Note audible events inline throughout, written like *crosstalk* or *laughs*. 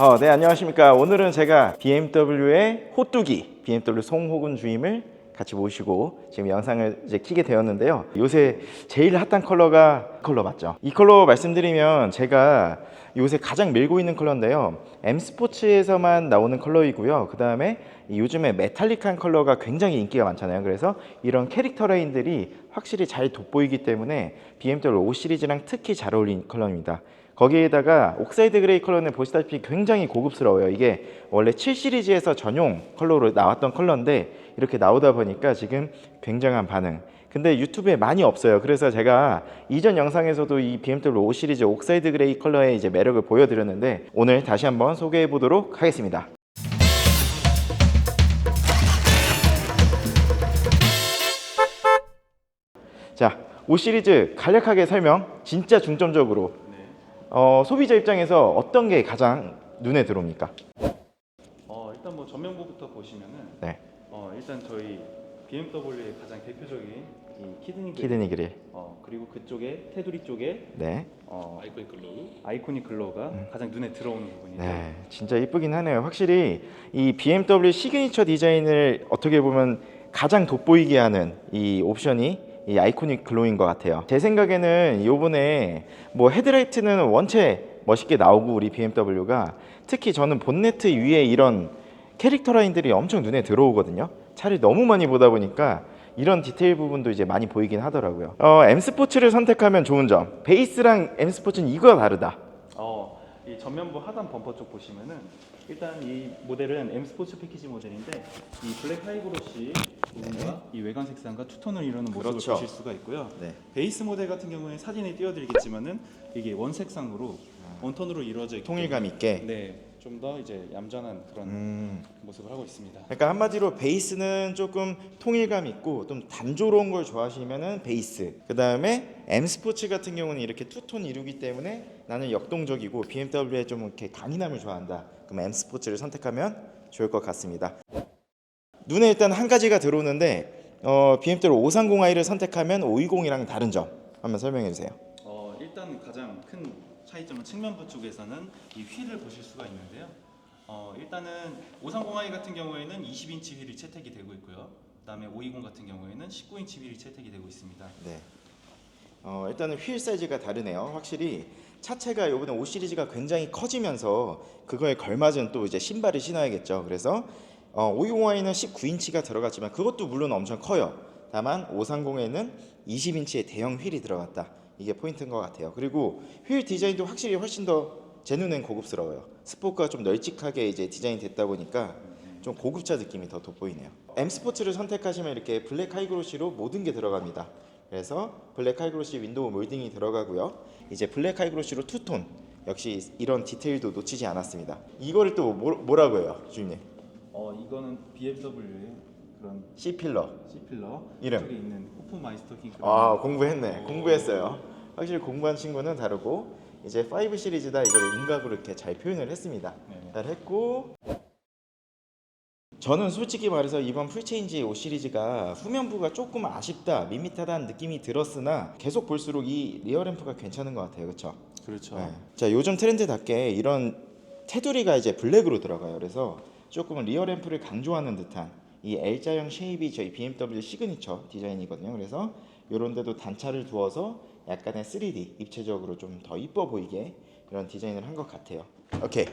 어, 네, 안녕하십니까. 오늘은 제가 BMW의 호뚜기, BMW 송호근 주임을 같이 모시고 지금 영상을 이제 키게 되었는데요. 요새 제일 핫한 컬러가 이 컬러 맞죠? 이 컬러 말씀드리면 제가 요새 가장 밀고 있는 컬러인데요. M 스포츠에서만 나오는 컬러이고요. 그 다음에 요즘에 메탈릭한 컬러가 굉장히 인기가 많잖아요. 그래서 이런 캐릭터 라인들이 확실히 잘 돋보이기 때문에 BMW 5 시리즈랑 특히 잘 어울리는 컬러입니다. 거기에다가 옥사이드 그레이 컬러는 보시다시피 굉장히 고급스러워요. 이게 원래 7 시리즈에서 전용 컬러로 나왔던 컬러인데 이렇게 나오다 보니까 지금 굉장한 반응. 근데 유튜브에 많이 없어요. 그래서 제가 이전 영상에서도 이 BMW 5 시리즈 옥사이드 그레이 컬러의 이제 매력을 보여드렸는데 오늘 다시 한번 소개해 보도록 하겠습니다. 자, 5 시리즈 간략하게 설명, 진짜 중점적으로 어, 소비자 입장에서 어떤 게 가장 눈에 들어옵니까? 어, 일단 뭐 전면부부터 보시면은 네, 어, 일단 저희 BMW의 가장 대표적인 이 키드니 그릴, 키드니 그릴. 어, 그리고 그쪽에 테두리 쪽에 네, 어, 아이코닉 글로우 아이코닉 글로우가 가장 눈에 들어오는 부분이죠. 네, 진짜 이쁘긴 하네요. 확실히 이 BMW 시그니처 디자인을 어떻게 보면 가장 돋보이게 하는 이 옵션이 이 아이코닉 글로인 것 같아요. 제 생각에는 요번에 뭐 헤드라이트는 원체 멋있게 나오고 우리 BMW가 특히 저는 본네트 위에 이런 캐릭터 라인들이 엄청 눈에 들어오거든요. 차를 너무 많이 보다 보니까 이런 디테일 부분도 이제 많이 보이긴 하더라고요. 어, M 스포츠를 선택하면 좋은 점. 베이스랑 M 스포츠는 이거가 다르다. 어, 이 전면부 하단 범퍼 쪽 보시면은 일단 이 모델은 M 스포츠 패키지 모델인데 이 블랙 하이브로시 부분과 이 외관 색상과 투톤을 이루는 모습을 네. 그렇죠. 보실 수가 있고요. 네. 베이스 모델 같은 경우에 사진에 띄워드리겠지만은 이게 원색상으로 원톤으로 이루어져 있기 통일감 있게. 때문에 네, 좀 더 이제 얌전한 그런 음. 모습을 하고 있습니다. 그러니까 한마디로 베이스는 조금 통일감 있고 좀 단조로운 걸 좋아하시면은 베이스. 그 다음에 M 스포츠 같은 경우는 이렇게 투톤 이루기 때문에 나는 역동적이고 BMW에 좀 이렇게 강인함을 좋아한다. 그럼 M 스포츠를 선택하면 좋을 것 같습니다. 눈에 일단 한 가지가 들어오는데 어, BMW 530i를 선택하면 520이랑 다른 점 한번 설명해 주세요. 어, 일단 가장 큰 차이점은 측면부 쪽에서는 이 휠을 보실 수가 있는데요. 어, 일단은 530i 같은 경우에는 20인치 휠이 채택이 되고 있고요. 그다음에 520 같은 경우에는 19인치 휠이 채택이 되고 있습니다. 네. 어, 일단은 휠 사이즈가 다르네요. 확실히 차체가 이번에 5 시리즈가 굉장히 커지면서 그거에 걸맞은 또 이제 신발을 신어야겠죠. 그래서 어, 520i는 19인치가 들어갔지만 그것도 물론 엄청 커요. 다만 530에는 20인치의 대형 휠이 들어갔다. 이게 포인트인 것 같아요. 그리고 휠 디자인도 확실히 훨씬 더 제 눈엔 고급스러워요. 스포크가 좀 널찍하게 이제 디자인 됐다 보니까 좀 고급차 느낌이 더 돋보이네요. M 스포츠를 선택하시면 이렇게 블랙 하이그로시로 모든 게 들어갑니다. 그래서 블랙 하이그로시 윈도우 몰딩이 들어가고요. 이제 블랙 하이그로시로 투톤 역시 이런 디테일도 놓치지 않았습니다. 이거를 또 뭐, 뭐라고 해요, 주임님? 어, 이거는 BMW의 그런 C 필러. C 필러 이름. 쪽에 있는 호프 마이스터킹 아 공부했네. 공부했어요. 확실히 공부한 친구는 다르고 이제 5 시리즈다 이걸 음각으로 이렇게 잘 표현을 했습니다. 네. 잘 했고 저는 솔직히 말해서 이번 풀체인지 5 시리즈가 후면부가 조금 아쉽다, 밋밋하다는 느낌이 들었으나 계속 볼수록 이 리어램프가 괜찮은 것 같아요, 그렇죠? 그렇죠. 네. 자 요즘 트렌드답게 이런 테두리가 이제 블랙으로 들어가요. 그래서 조금 리어램프를 강조하는 듯한 이 L자형 쉐입이 저희 BMW 시그니처 디자인이거든요. 그래서 이런 데도 단차를 두어서 약간의 3D 입체적으로 좀 더 이뻐 보이게 이런 디자인을 한 것 같아요. 오케이.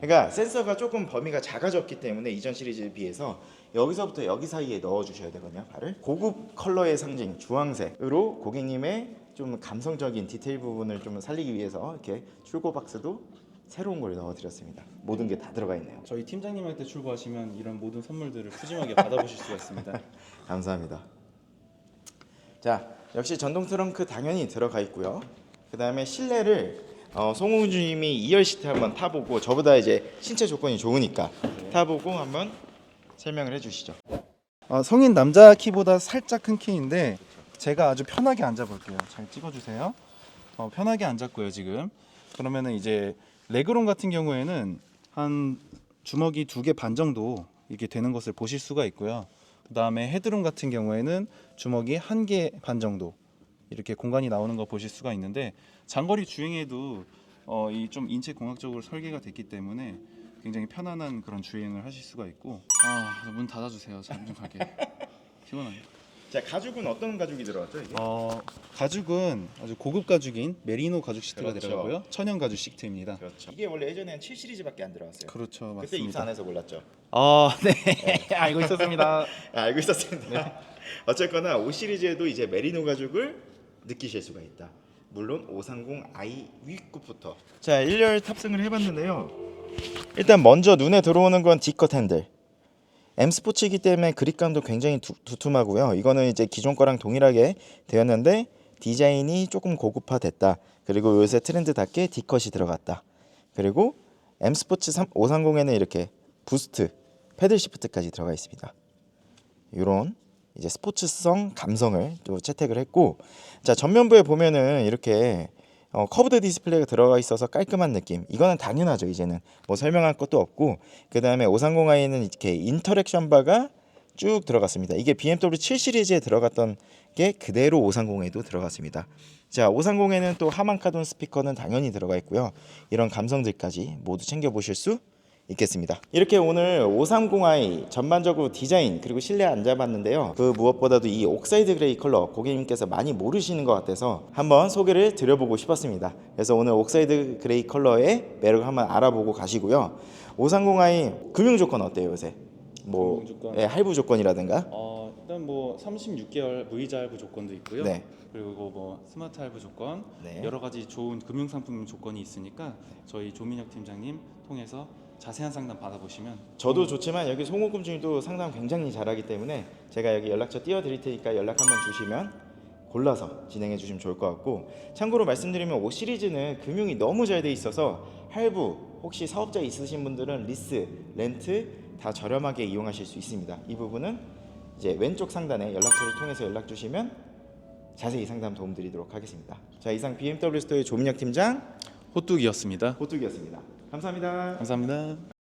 그러니까 센서가 조금 범위가 작아졌기 때문에 이전 시리즈에 비해서 여기서부터 여기 사이에 넣어 주셔야 되거든요. 발을 고급 컬러의 상징 주황색으로 고객님의 좀 감성적인 디테일 부분을 좀 살리기 위해서 이렇게 출고 박스도 새로운 걸 넣어 드렸습니다. 모든 게 다 들어가 있네요. 저희 팀장님한테 출고하시면 이런 모든 선물들을 푸짐하게 받아보실 수가 있습니다. *laughs* 감사합니다. 자, 역시 전동 트렁크 당연히 들어가 있고요. 그 다음에 실내를 어, 송웅 주님이 2열 시트 한번 타보고 저보다 이제 신체 조건이 좋으니까 타보고 한번 설명을 해주시죠. 어, 성인 남자 키보다 살짝 큰 키인데 제가 아주 편하게 앉아볼게요. 잘 찍어주세요. 어, 편하게 앉았고요 지금. 그러면은 이제 레그룸 같은 경우에는 한 주먹이 두 개 반 정도 이렇게 되는 것을 보실 수가 있고요. 그 다음에 헤드룸 같은 경우에는 주먹이 한 개 반 정도 이렇게 공간이 나오는 거 보실 수가 있는데 장거리 주행에도 어, 이 좀 인체 공학적으로 설계가 됐기 때문에 굉장히 편안한 그런 주행을 하실 수가 있고 아문 닫아주세요. 잠좀 갈게. 피곤하네. 자 가죽은 어떤 가죽이 들어갔죠 이게? 어 가죽은 아주 고급 가죽인 메리노 가죽 시트가 그렇죠. 들어가고요. 천연 가죽 시트입니다. 그렇죠. 이게 원래 예전에는 7 시리즈밖에 안 들어갔어요. 그렇죠, 그때 입사 안 해서 몰랐죠. 아, 네. *laughs* 알고 있었습니다. *laughs* 아, 알고 있었습니다. 어쨌거나 5 시리즈에도 이제 메리노 가죽을 느끼실 수가 있다. 물론 530i 윗급부터. 자, 1열 탑승을 해봤는데요. 일단 먼저 눈에 들어오는 건 D컷 핸들. M 스포츠이기 때문에 그립감도 굉장히 두, 두툼하고요. 이거는 이제 기존 거랑 동일하게 되었는데 디자인이 조금 고급화됐다. 그리고 요새 트렌드답게 D컷이 들어갔다. 그리고 M 스포츠 3, 530에는 이렇게 부스트, 패들 시프트까지 들어가 있습니다. 이런 이제 스포츠성 감성을 또 채택을 했고 자 전면부에 보면은 이렇게 어, 커브드 디스플레이가 들어가 있어서 깔끔한 느낌. 이거는 당연하죠 이제는. 뭐 설명할 것도 없고. 그 다음에 530i는 이렇게 인터랙션 바가 쭉 들어갔습니다. 이게 BMW 7 시리즈에 들어갔던 게 그대로 530에도 들어갔습니다. 자 530에는 또 하만카돈 스피커는 당연히 들어가 있고요. 이런 감성들까지 모두 챙겨 보실 수 있겠습니다. 이렇게 오늘 530i 전반적으로 디자인 그리고 실내 앉아봤는데요. 그 무엇보다도 이 옥사이드 그레이 컬러 고객님께서 많이 모르시는 것 같아서 한번 소개를 드려보고 싶었습니다. 그래서 오늘 옥사이드 그레이 컬러의 매력을 한번 알아보고 가시고요. 530i 금융 조건 어때요 요새? 뭐 금융 조건? 예, 할부 조건이라든가 어, 일단 뭐 36개월 무이자 할부 조건도 있고요. 네. 그리고 뭐 스마트 할부 조건 네. 여러 가지 좋은 금융 상품 조건이 있으니까 저희 조민혁 팀장님 통해서 자세한 상담 받아보시면 저도 좋지만 여기 송호금 중도 상담 굉장히 잘하기 때문에 제가 여기 연락처 띄워드릴 테니까 연락 한번 주시면 골라서 진행해 주시면 좋을 것 같고 참고로 말씀드리면 5 시리즈는 금융이 너무 잘 돼 있어서 할부 혹시 사업자 있으신 분들은 리스, 렌트 다 저렴하게 이용하실 수 있습니다. 이 부분은 이제 왼쪽 상단에 연락처를 통해서 연락 주시면 자세히 상담 도움드리도록 하겠습니다. 자 이상 BMW 스토어의 조민혁 팀장 호뚝이었습니다. 호뚝이었습니다. 감사합니다. 감사합니다.